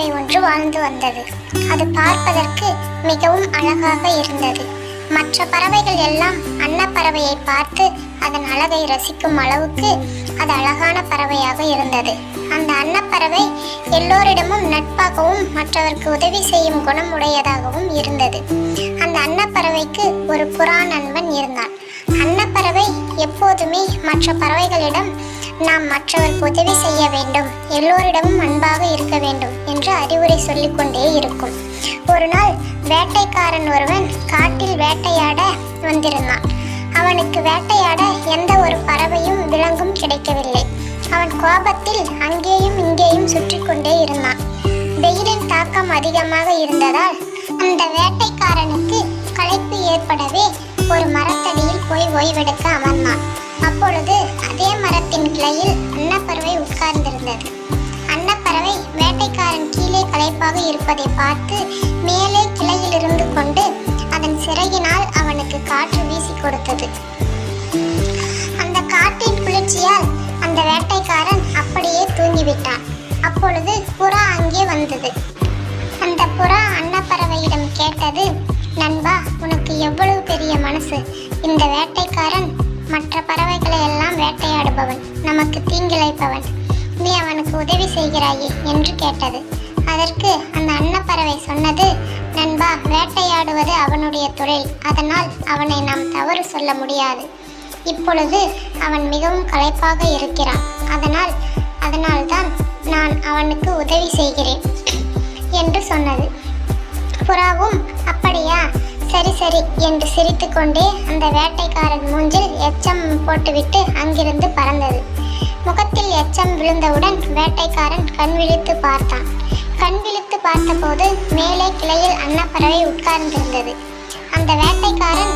பறவை ஒன்று வாழ்ந்து வந்தது. அது பார்ப்பதற்கு மிகவும் அழகாக இருந்தது. மற்ற பறவைகள் எல்லாம் அன்னப்பறவையை பார்த்து அதன் அழகை ரசிக்கும் அளவுக்கு அது அழகான பறவையாக இருந்தது. அந்த அன்னப்பறவை எல்லோரிடமும் நட்பாகவும் மற்றவருக்கு உதவி செய்யும் குணம் உடையதாகவும் இருந்தது. அந்த அன்னப்பறவைக்கு ஒரு புறா நண்பன் இருந்தான். அன்னப்பறவை எப்போதுமே மற்ற பறவைகளிடம் நாம் மற்றவருக்கு உதவி செய்ய வேண்டும். எல்லோரிடமும் அன்பாக இருக்க வேண்டும். அறிவுரை சொல்லிக்கொண்டே இருக்கும். ஒரு நாள் வேட்டைக்காரன் ஒருவன் காட்டில் வேட்டையாட வந்திருந்தான். அவனுக்கு வேட்டையாட எந்த ஒரு பறவையும் விலங்கும் கிடைக்கவில்லை. அவன் கோபத்தில் அங்கேயும் இங்கேயும் சுற்றி கொண்டே இருந்தான். வெயிலின் தாக்கம் அதிகமாக இருந்ததால் அந்த வேட்டைக்காரனுக்கு களைப்பு ஏற்படவே ஒரு மரத்தடியில் போய் ஓய்வெடுக்க அமர்ந்தான். அப்பொழுது அதே மரத்தின் கிளையில் அன்னப்பறவை உட்கார்ந்திருந்தது. வேட்டைக்காரன் கீழே களைப்பாக இருப்பதை பார்த்து மேலே கிளையில் இருந்து கொண்டு அதன் சிறகினால் அவனுக்கு காற்று வீசி கொடுத்தது. அந்த காற்றின் குளிர்ச்சியால் அந்த வேட்டைக்காரன் அப்படியே தூங்கிவிட்டான். அப்பொழுது புறா அங்கே வந்தது. அந்த புறா அன்னப்பறவையிடம் கேட்டது நண்பா உனக்கு எவ்வளவு பெரிய மனசு? இந்த வேட்டைக்காரன் மற்ற பறவைகளை எல்லாம் வேட்டையாடுபவன் நமக்கு தீங்கிழைப்பவன். நீ அவனுக்கு உதவி செய்கிறாயே என்று கேட்டது. அதற்கு அந்த அன்னப்பறவை சொன்னது நண்பா வேட்டையாடுவது அவனுடைய தொழில். அதனால் அவனை நாம் தவறு சொல்ல முடியாது. இப்பொழுது அவன் மிகவும் களைப்பாக இருக்கிறான். அதனால் அதனால்தான் நான் அவனுக்கு உதவி செய்கிறேன் என்று சொன்னது. புறாவும் அப்படியா? சரி சரி என்று சிரித்துக்கொண்டே அந்த வேட்டைக்காரன் மூஞ்சில் எச்சம் போட்டுவிட்டு அங்கிருந்து பறந்தது. முகத்தில் எச்சம் விழுந்தவுடன் வேட்டைக்காரன் கண் விழித்து பார்த்தான். கண் விழித்து பார்த்தபோது மேலே கிளையில் அன்னப்பறவை உட்கார்ந்திருந்தது. அந்த வேட்டைக்காரன்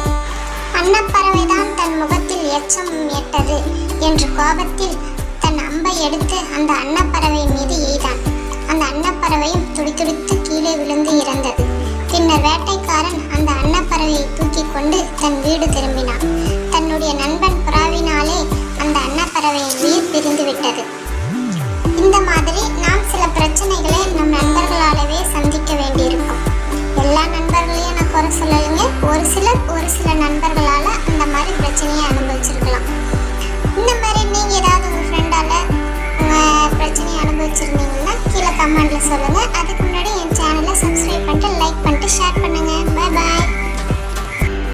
அன்னப்பறவைதான் தன் முகத்தில் எச்சம் ஏட்டது என்று கோபத்தில் தன் அம்பை எடுத்து அந்த அன்னப்பறவை மீது எய்தான். அந்த அன்னப்பறவையும் துடிதுடித்து கீழே விழுந்து இறந்தது. பின்னர் வேட்டைக்காரன் அந்த அன்னப்பறவையை தூக்கி கொண்டு தன் வீடு திரும்பினான். தன்னுடைய நண்பன் புறாவினாலே ஒரு ஒரு சில நண்பர்களால் அந்த மாதிரி பிரச்சனையை அனுபவிச்சிருக்கலாம். இந்த மாதிரி நீங்கள் ஏதாவது உங்கள் ஃப்ரெண்டால் உங்கள் பிரச்சனையை அனுபவிச்சிருந்தீங்கன்னா கீழே கமெண்டில் சொல்லுங்கள்